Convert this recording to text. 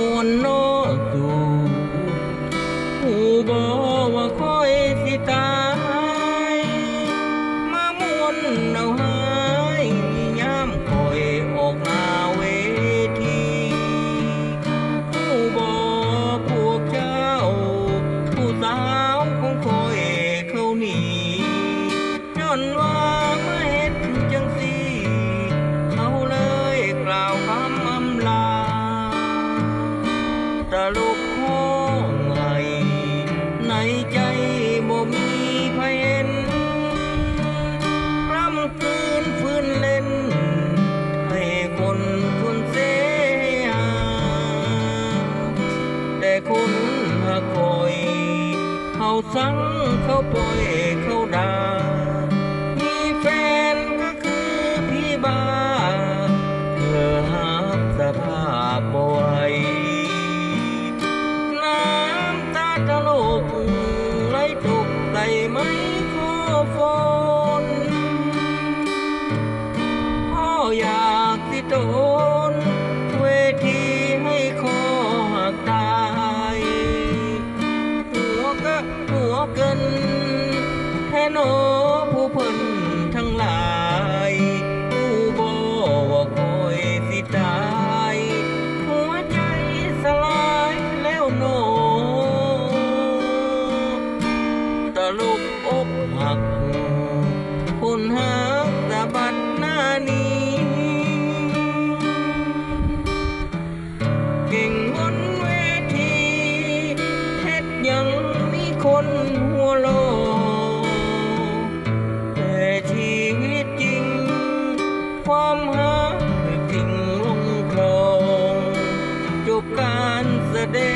มวนนอสูหูบอว่าคอยสิตาย มามวนเอาหายย้ำคอยออกนาเวทีผู้บอพวกเจ้า ผู้สาวของคอยเขานีย้อนว่า เขาสังเขาปล่อยเขาด่า แท่โนผู้เพิ่นทั้งหลาย ผู้บ่ว่าคอยสิตายหัวใจสลายแล้วโนตลบอกหัก หัก